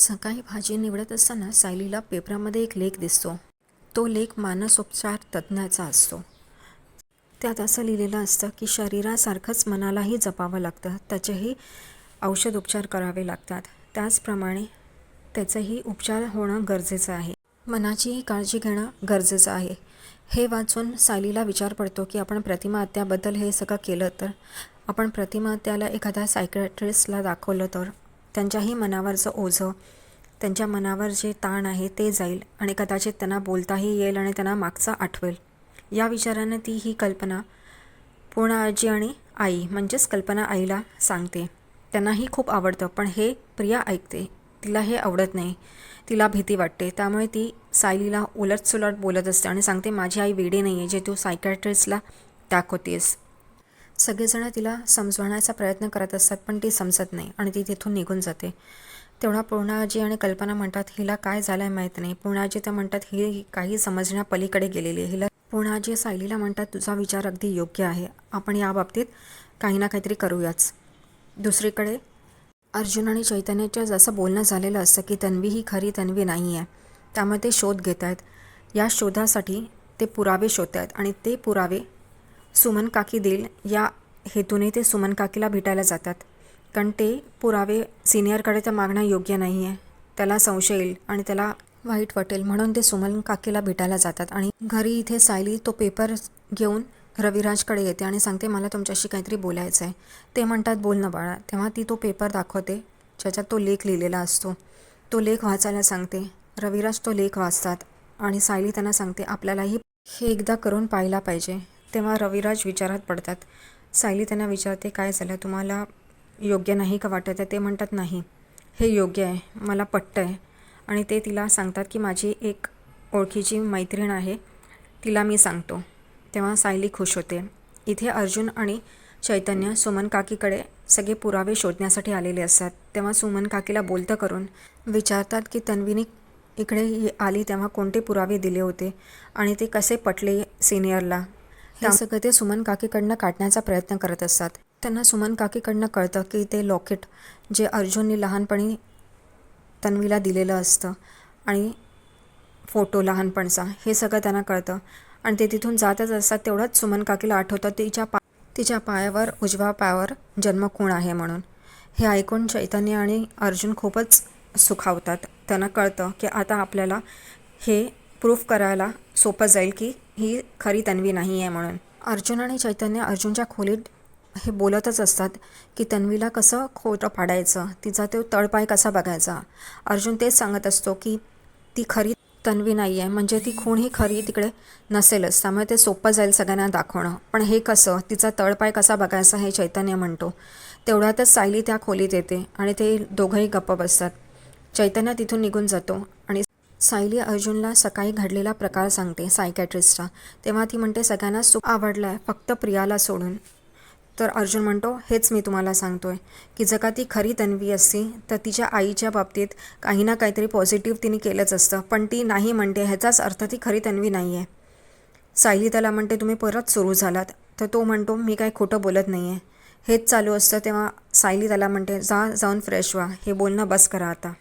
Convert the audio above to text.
सकाळी भाजी निवडत असताना सायलीला पेपरामध्ये एक लेख दिसतो. तो लेख मानसोपचार तज्ज्ञाचा असतो. त्यात असं लिहिलेलं असतं की शरीरासारखंच मनालाही जपावं लागतं. त्याचेही औषधोपचार करावे लागतात. त्याचप्रमाणे त्याचंही उपचार होणं गरजेचं आहे. मनाचीही काळजी घेणं गरजेचं आहे. हे वाचून सायलीला विचार पडतो की आपण प्रतिमात्याबद्दल हे सगळं केलं तर? आपण प्रतिमाहत्याला एखाद्या सायकॅट्रिस्टला दाखवलं तर? त्यांच्याही मनावरचं ओझं त्यांच्या मनावर जे ताण आहे ते जाईल आणि कदाचित त्यांना बोलताही येईल आणि त्यांना मागचा आठवेल. या विचारानं ती ही कल्पना पूर्ण आजी आणि आई म्हणजेच कल्पना आईला सांगते. त्यांनाही खूप आवडतं पण हे प्रिया ऐकते. तिला हे आवडत नाही. तिला भीती वाटते. त्यामुळे ती सायलीला उलटसुलट बोलत असते आणि सांगते माझी आई वेडी नाही आहे जे तू सायकॅट्रिस्टला दाखवतेस. सगळेजण तिला समजवण्याचा प्रयत्न करत असतात पण ती समजत नाही आणि ती तिथून निघून जाते. तेवढा पूर्णाजी आणि कल्पना म्हणतात हिला काय झालं आहे माहीत नाही. पूर्णाजी तर म्हणतात ही काही समजण्या पलीकडे गेलेली आहे. हिला पूर्णाजी सायलीला म्हणतात तुझा विचार अगदी योग्य आहे. आपण या बाबतीत काही ना काहीतरी करूयाच. दुसरीकडे अर्जुन आणि चैतन्याच्या जसं बोलणं झालेलं असतं की तन्वी ही खरी तन्वी नाही आहे. त्यामुळे ते शोध घेत आहेत या शोधासाठी ते पुरावे शोधत आहेत आणि ते पुरावे सुमन काकी देईल. या हेतूने ते सुमन काकीला भेटायला जातात. कारण ते पुरावे सिनियरकडे तर मागणं योग्य नाही आहे त्याला संशय येईल आणि त्याला वाईट वाटेल म्हणून ते सुमन काकीला भेटायला जातात. आणि घरी इथे सायली तो पेपर घेऊन रविराजकडे येते आणि सांगते मला तुमच्याशी काहीतरी बोलायचं आहे ते म्हणतात बोल ना बाळा. तेव्हा ती तो पेपर दाखवते ज्याच्यात तो लेख लिहिलेला असतो. तो लेख वाचायला सांगते. रविराज तो लेख वाचतात आणि सायली त्यांना सांगते आपल्यालाही हे एकदा करून पाहिला पाहिजे. तेव्हा रविराज विचारात पडतात. सायली त्यांना विचारते काय झालं? तुम्हाला योग्य नाही का वाटत? आहे ते म्हणतात नाही. हे योग्य आहे. मला पटतं आहे. आणि ते तिला सांगतात की माझी एक ओळखीची मैत्रीण आहे. तिला मी सांगतो. तेव्हा सायली खुश होते. इथे अर्जुन आणि चैतन्य सुमन काकीकडे सगळे पुरावे शोधण्यासाठी आलेले असतात. तेव्हा सुमन काकीला बोलतं करून विचारतात की तन्वीने इकडे ये- आली तेव्हा कोणते पुरावे दिले होते? आणि ते कसे पटले सिनियरला हे सगळं ते सुमन काकीकडनं काढण्याचा प्रयत्न करत असतात. त्यांना सुमन काकीकडनं कळतं की ते लॉकेट जे अर्जुनने लहानपणी तन्वीला दिलेलं असतं आणि फोटो लहानपणचा हे सगळं त्यांना कळतं. आणि ते तिथून जातच असतात तेवढंच सुमन काकीला आठवतं तिच्या पा तिच्या पायावर उजव्या पायावर जन्मखूण आहे म्हणून. हे ऐकून चैतन्य आणि अर्जुन खूपच सुखावतात. त्यांना कळतं की आता आपल्याला हे प्रूफ करायला सोपं जाईल की ही खरी तन्वी नाही आहे म्हणून. अर्जुन आणि चैतन्य अर्जुनच्या खोलीत हे बोलतच असतात की तन्वीला कसं खोटं पाडायचं तिचा तो तळपाय कसा बघायचा? अर्जुन तेच सांगत असतो की ती खरी तन्वी नाही आहे म्हणजे ती खूण ही खरी तिकडे नसेलच त्यामुळे ते सोपं जाईल सगळ्यांना दाखवणं. पण हे कसं तिचा तळपाय कसा बघायचा हे चैतन्य म्हणतो. तेवढ्यातच सायली त्या खोलीत येते आणि ते दोघंही गप्प बसतात. चैतन्य तिथून निघून जातो आणि सायली अर्जुनला सकाळी घडलेला प्रकार सांगते सायकॅट्रिस्टचा तेव्हा ती म्हणते सगळ्यांना सुख आवडलं आहे फक्त प्रियाला सोडून. तर अर्जुन म्हणतो हेच मी तुम्हाला सांगतोय की जर का ती खरी तन्वी असती तर तिच्या आईच्या बाबतीत काही ना काहीतरी पॉझिटिव्ह तिने केलंच असतं पण ती नाही म्हणते ह्याचाच अर्थ ती खरी तन्वी नाही आहे सायली त्याला म्हणते तुम्ही परत सुरू झालात. तर तो म्हणतो मी काही खोटं बोलत नाही आहे हेच चालू असतं तेव्हा सायली त्याला म्हणते जा जाऊन फ्रेश व्हा हे बोलणं बस करा आता.